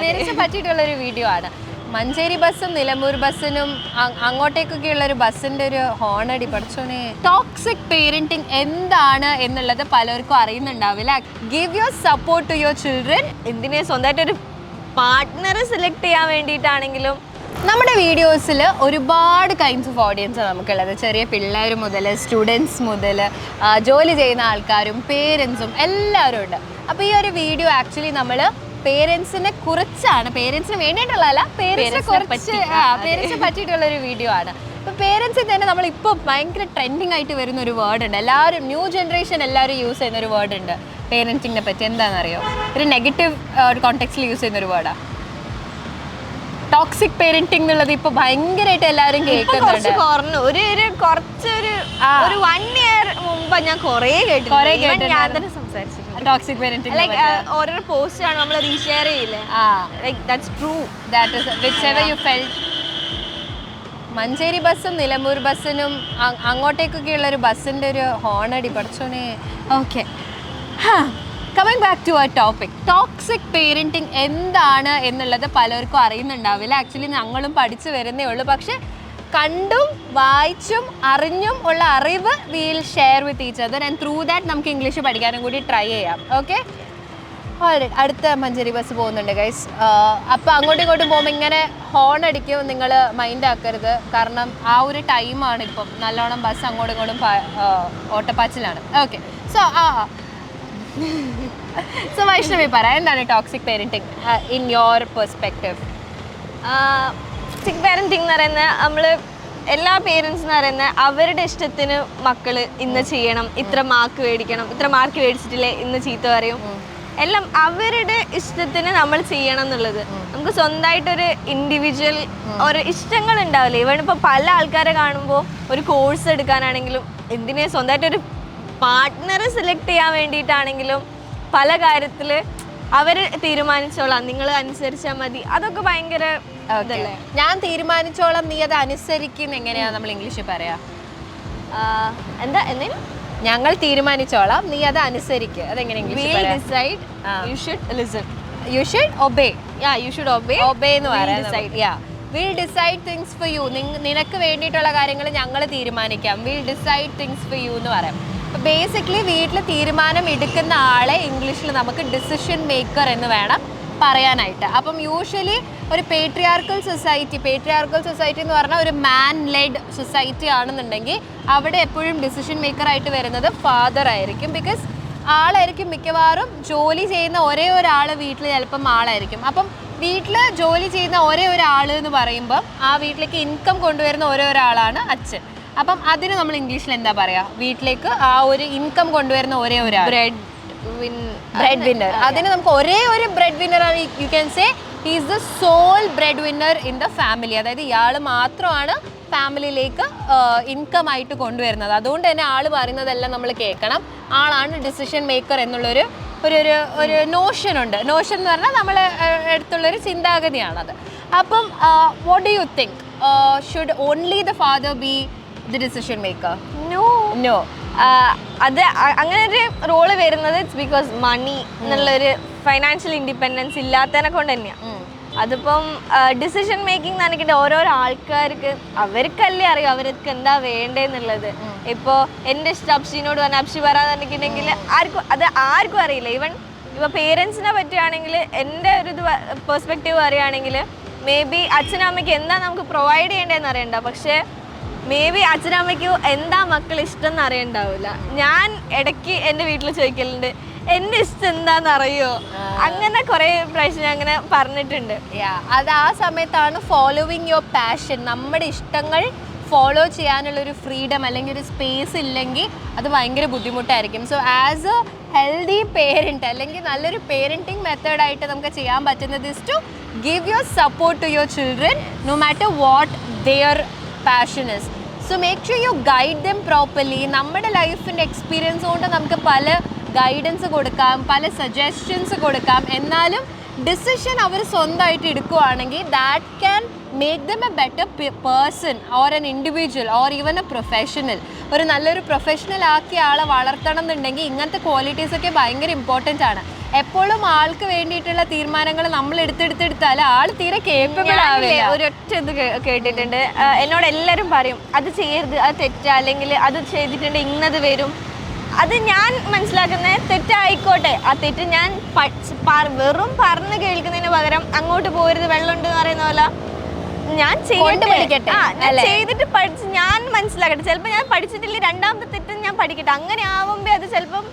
പേരൻസിനെ പറ്റിയിട്ടുള്ള ഒരു വീഡിയോ ആണ്. മഞ്ചേരി ബസ്സും നിലമ്പൂർ ബസ്സിനും അങ്ങോട്ടേക്കൊക്കെ ഉള്ള ഒരു ബസ്സിന്റെ ഒരു ഹോണടി പഠിച്ചോനെ. ടോക്സിക് പേരന്റിങ് എന്താണ് എന്നുള്ളത് പലർക്കും അറിയുന്നുണ്ടാവില്ല. Give your support to your children എന്തിനെ സ്വന്തമായിട്ട് ഒരു പാർട്ട്ണറെ സെലക്ട് ചെയ്യാൻ വേണ്ടിയിട്ടാണെങ്കിലും. നമ്മുടെ വീഡിയോസിൽ ഒരുപാട് കൈൻഡ്സ് ഓഫ് ഓഡിയൻസ് നമുക്കുള്ളത്. ചെറിയ പിള്ളേർ മുതൽ സ്റ്റുഡൻസ് മുതൽ ജോലി ചെയ്യുന്ന ആൾക്കാരും പേരൻസും എല്ലാവരും ഉണ്ട്. അപ്പോൾ ഈ ഒരു വീഡിയോ ആക്ച്വലി നമ്മൾ പേരൻസിനെ കുറിച്ചാണ്. പേരൻസിന് വേണ്ടിയിട്ടുള്ളതല്ല പേരൻസിനെ കുറിച്ച്. പേരൻസിനെ പറ്റിയിട്ടുള്ള ഒരു വീഡിയോ ആണ്. ഇപ്പം പേരൻസിൽ തന്നെ നമ്മൾ ഇപ്പോൾ ഭയങ്കര ട്രെൻഡിങ് ആയിട്ട് വരുന്ന ഒരു വേർഡ് ഉണ്ട്. എല്ലാവരും ന്യൂ ജനറേഷൻ എല്ലാവരും യൂസ് ചെയ്യുന്ന ഒരു വേർഡ് ഉണ്ട്. പേരൻസിങ്ങിനെ പറ്റി. എന്താണെന്നറിയോ? ഒരു നെഗറ്റീവ് ഒരു കോണ്ടെക്സ്റ്റിൽ യൂസ് ചെയ്യുന്ന ഒരു വേർഡാണ് ടോക്സിക് പേരന്റിംഗ് എന്നുള്ളത് ഇപ്പൊ ഭയങ്കരമായിട്ട് എല്ലാവരും കേൾക്കുന്നുണ്ട്. കുറഞ്ഞു. ഒരു ഒരു കുറച്ചൊരു ഒരു വൺ ഇയർ മുമ്പ് ഞാൻ കുറേ കേട്ടു കേട്ടു ഞാൻ തന്നെ സംസാരിച്ചിട്ടുണ്ട്. ടോക്സിക് പേരന്റിംഗ് ലൈക്ക് ഓരോ പോസ്റ്റ് ആണ് നമ്മൾ റീഷെയർ ചെയ്യില്ലേ? Like that's true that is which ever you feel Manjeri ബസ്സും നിലമ്പൂർ ബസ്സിനും അങ്ങോട്ടേക്കൊക്കെ അങ്ങോട്ടേക്കൊക്കെയുള്ള ഒരു ബസ്സിന്റെ ഒരു ഹോണടി പഠിച്ചോനെ. Okay coming back to our topic toxic parenting എന്താണ് എന്നുള്ളത് പലർക്കും അറിയുന്നുണ്ടാവില്ല. ആക്ച്വലി ഞങ്ങളും പഠിച്ചു വരുന്നേ ഉള്ളൂ. പക്ഷെ കണ്ടും വായിച്ചും അറിഞ്ഞും ഉള്ള അറിവ് will share with each other and through that നമുക്ക് ഇംഗ്ലീഷ് പഠിക്കാനും കൂടി ട്രൈ ചെയ്യാം. ഓക്കെ അടുത്ത മഞ്ചേരി ബസ് പോകുന്നുണ്ട് ഗൈസ് അപ്പോൾ അങ്ങോട്ടും ഇങ്ങോട്ടും പോകുമ്പോൾ ഇങ്ങനെ ഹോൺ അടിക്കും. നിങ്ങൾ മൈൻഡ് ആക്കരുത്. കാരണം ആ ഒരു ടൈമാണ് ഇപ്പം. നല്ലോണം ബസ് അങ്ങോട്ടും ഇങ്ങോട്ടും ഓട്ടപ്പാച്ചിലാണ്. ഓക്കെ സോ ആ സോ വൈഷ്ണവി പറ. എന്താണ് toxic parenting in your perspective സിക് parenting എന്ന് പറയുന്നത് നമ്മൾ എല്ലാ പേരൻസ് എന്ന് പറയുന്നത് അവരുടെ ഇഷ്ടത്തിന് മക്കൾ ഇന്ന് ചെയ്യണം ഇത്ര മാർക്ക് മേടിക്കണം ഇത്ര മാർക്ക് മേടിച്ചിട്ടില്ലേ ഇന്ന് ചീത്ത പറയും. എല്ലാം അവരുടെ ഇഷ്ടത്തിന് നമ്മൾ ചെയ്യണം എന്നുള്ളത്. നമുക്ക് സ്വന്തമായിട്ടൊരു ഇൻഡിവിജ്വൽ ഒരു ഇഷ്ടങ്ങൾ ഉണ്ടാവില്ലേ? ഇവൺ ഇപ്പോൾ പല ആൾക്കാരെ കാണുമ്പോൾ ഒരു കോഴ്സ് എടുക്കാനാണെങ്കിലും എന്തിനെ സ്വന്തമായിട്ടൊരു പാർട്ട്ണറെ സെലക്ട് ചെയ്യാൻ വേണ്ടിയിട്ടാണെങ്കിലും പല കാര്യത്തിൽ അവർ തീരുമാനിച്ചോളാം. നിങ്ങൾ അനുസരിച്ചാൽ മതി. അതൊക്കെ ഭയങ്കര ഇതല്ലേ? ഞാൻ തീരുമാനിച്ചോളം നീ അത് അനുസരിക്കും എങ്ങനെയാ നമ്മൾ ഇംഗ്ലീഷിൽ പറയാ. എന്താ എന്തെങ്കിലും? ഞങ്ങൾ തീരുമാനിച്ചോളാം നീ അത് അനുസരിക്ക്. അതെങ്ങനെ you should obey yeah you should obey obey എന്ന് പറയാം yeah will decide things for you നിനക്ക് വേണ്ടിയിട്ടുള്ള കാര്യങ്ങൾ ഞങ്ങൾ തീരുമാനിക്കാം. Will decide things for you എന്ന് പറയാം. ബേസിക്കലി വീട്ടിൽ തീരുമാനം എടുക്കുന്ന ആളെ ഇംഗ്ലീഷിൽ നമുക്ക് ഡിസിഷൻ മേക്കർ എന്ന് വേണം പറയാനായിട്ട്. അപ്പം യൂഷ്വലി ഒരു പേട്രിയാർക്കൽ സൊസൈറ്റി പേട്രിയാർക്കൽ സൊസൈറ്റി എന്ന് പറഞ്ഞാൽ ഒരു മാൻ ലെഡ് സൊസൈറ്റി ആണെന്നുണ്ടെങ്കിൽ അവിടെ എപ്പോഴും ഡിസിഷൻ മേക്കർ ആയിട്ട് വരുന്നത് ഫാദർ ആയിരിക്കും. ബിക്കോസ് ആളായിരിക്കും മിക്കവാറും ജോലി ചെയ്യുന്ന ഒരേ ഒരാൾ വീട്ടിൽ ചിലപ്പം ആളായിരിക്കും. അപ്പം വീട്ടിൽ ജോലി ചെയ്യുന്ന ഒരേ ഒരാൾ എന്ന് പറയുമ്പം ആ വീട്ടിലേക്ക് ഇൻകം കൊണ്ടുവരുന്ന ഒരേ ഒരാളാണ് അച്ഛൻ. അപ്പം അതിന് നമ്മൾ ഇംഗ്ലീഷിൽ എന്താ പറയാ? വീട്ടിലേക്ക് ആ ഒരു ഇൻകം കൊണ്ടുവരുന്ന ഒരേ ഒരാൾ. ബ്രെഡ് വിൻ ബ്രെഡ് വിന്നർ അതിന് നമുക്ക് ഒരേ ഒരു ബ്രെഡ് വിന്നർ ആണ്. You can say he's the sole breadwinner in the family അതായത് ഇയാൾ മാത്രമാണ് ഫാമിലിയിലേക്ക് ഇൻകം ആയിട്ട് കൊണ്ടുവരുന്നത്. അതുകൊണ്ട് തന്നെ ആൾ പറയുന്നതെല്ലാം നമ്മൾ കേൾക്കണം. ആളാണ് ഡിസിഷൻ മേക്കർ എന്നുള്ളൊരു ഒരു ഒരു ഒരു നോഷൻ ഉണ്ട്. നോഷൻ എന്ന് പറഞ്ഞാൽ നമ്മൾ അടുത്തുള്ളൊരു ചിന്താഗതിയാണത്. അപ്പം what do you think should only the father be the decision maker no no അത് അങ്ങനെ ഒരു റോൾ വരുന്നത് ഇറ്റ്സ് ബിക്കോസ് മണി എന്നുള്ളൊരു ഫൈനാൻഷ്യൽ ഇൻഡിപെൻഡൻസ് ഇല്ലാത്തതിനെ കൊണ്ട് തന്നെയാണ് അതിപ്പം ഡിസിഷൻ മേക്കിംഗ് നനക്കിട്ട് ഓരോരോ ആൾക്കാർക്ക് അവർക്കല്ലേ അറിയാം അവർക്ക് എന്താ വേണ്ടെന്നുള്ളത്. ഇപ്പോൾ എന്റെ ഇഷ്ടം അപ്ഷിനോട് പറഞ്ഞ അപ്ഷി പറഞ്ഞിട്ടുണ്ടെങ്കിൽ ആർക്കും അത് ആർക്കും അറിയില്ല. ഈവൻ ഇപ്പോൾ പേരൻസിനെ പറ്റുകയാണെങ്കിൽ എന്റെ ഒരു ഇത് പെർസ്പെക്റ്റീവ് പറയുകയാണെങ്കിൽ മേ ബി അച്ഛനമ്മയ്ക്ക് എന്താ നമുക്ക് പ്രൊവൈഡ് ചെയ്യേണ്ടതെന്ന് അറിയണ്ട. പക്ഷേ മേ ബി അച്ഛനമ്മയ്ക്ക് എന്താ മക്കൾ ഇഷ്ടം എന്ന് അറിയണ്ടാവില്ല. ഞാൻ ഇടയ്ക്ക് എന്റെ വീട്ടിൽ ചോദിക്കലുണ്ട് എന്റെ ഇഷ്ടം എന്താന്ന് അറിയോ അങ്ങനെ കുറേ പ്രാവശ്യം ഞാൻ അങ്ങനെ പറഞ്ഞിട്ടുണ്ട്. അത് ആ സമയത്താണ് ഫോളോവിങ് യുവർ പാഷൻ നമ്മുടെ ഇഷ്ടങ്ങൾ ഫോളോ ചെയ്യാനുള്ള ഒരു ഫ്രീഡം അല്ലെങ്കിൽ ഒരു സ്പേസ് ഇല്ലെങ്കിൽ അത് ഭയങ്കര ബുദ്ധിമുട്ടായിരിക്കും. So as a healthy parent അല്ലെങ്കിൽ നല്ലൊരു പേരന്റിങ് മെത്തേഡായിട്ട് നമുക്ക് ചെയ്യാൻ പറ്റുന്നത് is to give your support to your children no matter what their passion is so make sure you guide them properly നമ്മുടെ ലൈഫിന്റെ എക്സ്പീരിയൻസ് കൊണ്ട് നമുക്ക് പല ഗൈഡൻസ് കൊടുക്കാം പല സജഷൻസ് കൊടുക്കാം. എന്നാലും ഡിസിഷൻ അവർ സ്വന്തമായിട്ട് എടുക്കുവാണെങ്കിൽ that can make them a better person or an individual or even a professional ഒരു നല്ലൊരു പ്രൊഫഷണൽ ആക്കിയ ആളെ വളർത്തണം എന്നുണ്ടെങ്കിൽ ഇങ്ങനത്തെ ക്വാളിറ്റീസ് ഒക്കെ ഭയങ്കര ഇമ്പോർട്ടന്റ് ആണ്. എപ്പോഴും ആൾക്ക് വേണ്ടിയിട്ടുള്ള തീരുമാനങ്ങൾ നമ്മൾ എടുത്തെടുത്തെടുത്താൽ ആൾ തീരെ കേപ്പബിൾ ആവില്ല. ഒരൊറ്റ ഇത് കേട്ടിട്ടുണ്ട്. എന്നോട് എല്ലാവരും പറയും അത് ചെയ്യരുത് അത് തെറ്റാ അല്ലെങ്കിൽ അത് ചെയ്തിട്ടുണ്ട് ഇന്നത് വരും. അത് ഞാൻ മനസ്സിലാക്കുന്നത് തെറ്റായിക്കോട്ടെ. ആ തെറ്റ് ഞാൻ വെറും പറഞ്ഞു കേൾക്കുന്നതിന് പകരം അങ്ങോട്ട് പോരുത് വെള്ളമുണ്ട് എന്ന് പറയുന്ന പോലെ ഞാൻ ചെയ്തിട്ട് ആ? ചെയ്തിട്ട് പഠിച്ച് ഞാൻ മനസ്സിലാക്കട്ടെ. ചിലപ്പോൾ ഞാൻ പഠിച്ചിട്ടില്ല രണ്ടാമത്തെ തെറ്റും ഞാൻ പഠിക്കട്ടെ. അങ്ങനെ ആവുമ്പോ അത് ചിലപ്പം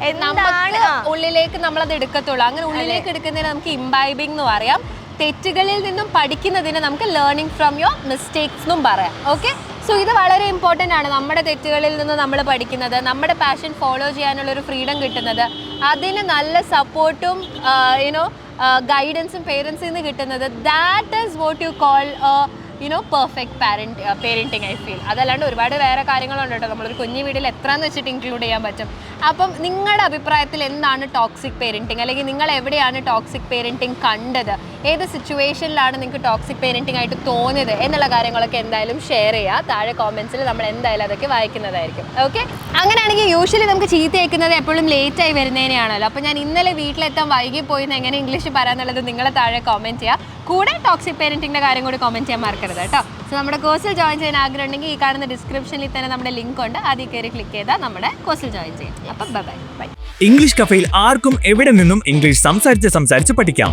എന്താണ്? ഉള്ളിലേക്ക് നമ്മളത് എടുക്കത്തുള്ളൂ. അങ്ങനെ ഉള്ളിലേക്ക് എടുക്കുന്നതിന് നമുക്ക് ഇംബൈബിംഗ് എന്ന് പറയാം. തെറ്റുകളിൽ നിന്നും പഠിക്കുന്നതിന് നമുക്ക് ലേണിംഗ് ഫ്രം യുവർ മിസ്റ്റേക്സ് എന്നും പറയാം. ഓക്കെ സോ ഇത് വളരെ ഇമ്പോർട്ടന്റ് ആണ്. നമ്മുടെ തെറ്റുകളിൽ നിന്ന് നമ്മൾ പഠിക്കുന്നത് നമ്മുടെ പാഷൻ ഫോളോ ചെയ്യാനുള്ളൊരു ഫ്രീഡം കിട്ടുന്നത് അതിന് നല്ല സപ്പോർട്ടും യുനോ ഗൈഡൻസും പേരൻസിൽ നിന്ന് കിട്ടുന്നത്. That is what you call you know perfect parent parenting I feel അതല്ലാണ്ട് ഒരുപാട് വേറെ കാര്യങ്ങളുണ്ട് കേട്ടോ. നമ്മളൊരു കുഞ്ഞു വീട്ടിൽ എത്രയെന്ന് വെച്ചിട്ട് ഇൻക്ലൂഡ് ചെയ്യാൻ പറ്റും. അപ്പം നിങ്ങളുടെ അഭിപ്രായത്തിൽ എന്താണ് ടോക്സിക് പേരന്റിങ് അല്ലെങ്കിൽ നിങ്ങൾ എവിടെയാണ് ടോക്സിക് പേരന്റിങ് കണ്ടത്? ഏത് സിറ്റുവേഷനിലാണ് നിങ്ങൾക്ക് ടോക്സിക് പേരന്റിങ് ആയിട്ട് തോന്നിയത് എന്നുള്ള കാര്യങ്ങളൊക്കെ എന്തായാലും ഷെയർ ചെയ്യുക താഴെ കോമെൻസിൽ നമ്മൾ എന്തായാലും അതൊക്കെ വായിക്കുന്നതായിരിക്കും. ഓക്കെ അങ്ങനെയാണെങ്കിൽ യൂഷ്വലി നമുക്ക് ചീത്ത കേൾക്കുന്നത് എപ്പോഴും ആയി വരുന്നതിനെയാണല്ലോ. അപ്പോൾ ഞാൻ ഇന്നലെ വീട്ടിലെത്താൻ വൈകി പോയി എന്ന് എങ്ങനെ ഇംഗ്ലീഷ് പറയാന്നുള്ളത് നിങ്ങളെ താഴെ കോമെന്റ് ചെയ്യുക കൂടെ ടോക്സിക് പേരന്റിന്റെ കാര്യം കൂടി കോമെന്റ് ചെയ്യാൻ മറക്കരുത് കേട്ടോ. സോ നമ്മുടെ കോഴ്സിൽ ജോയിൻ ചെയ്യാൻ ആഗ്രഹം ഉണ്ടെങ്കിൽ ഈ കാണുന്ന ഡിസ്ക്രിപ്ഷനിൽ തന്നെ നമ്മുടെ ലിങ്ക് ഉണ്ട്. അതിൽ കയറി ക്ലിക്ക് ചെയ്താൽ നമ്മുടെ കോഴ്സിൽ ജോയിൻ ചെയ്യാം. അപ്പം ബൈ ബൈ ഇംഗ്ലീഷ് കഫയിൽ ആർക്കും എവിടെ നിന്നും ഇംഗ്ലീഷ് സംസാരിച്ച് സംസാരിച്ച് പഠിക്കാം.